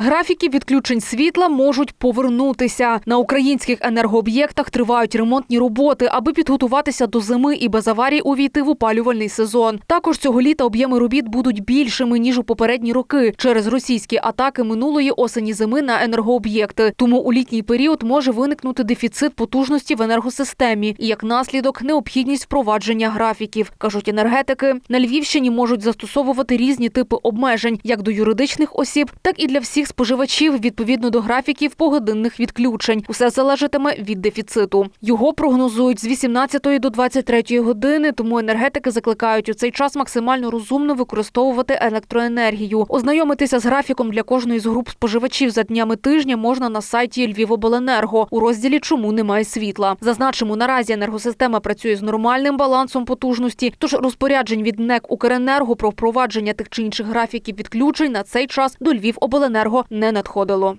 Графіки відключень світла можуть повернутися. На українських енергооб'єктах тривають ремонтні роботи, аби підготуватися до зими і без аварій увійти в опалювальний сезон. Також цього літа об'єми робіт будуть більшими ніж у попередні роки через російські атаки минулої осені зими на енергооб'єкти. Тому у літній період може виникнути дефіцит потужності в енергосистемі і як наслідок необхідність впровадження графіків, кажуть енергетики. На Львівщині можуть застосовувати різні типи обмежень як до юридичних осіб, так і для всіх споживачів відповідно до графіків погодинних відключень. Усе залежатиме від дефіциту. Його прогнозують з 18 до 23 години. Тому енергетики закликають у цей час максимально розумно використовувати електроенергію. Ознайомитися з графіком для кожної з груп споживачів за днями тижня можна на сайті Львівобленерго у розділі Чому немає світла. Зазначимо, наразі енергосистема працює з нормальним балансом потужності. Тож розпоряджень від НЕК Укренерго про впровадження тих чи інших графіків відключень на цей час до Львівобленерго не надходило.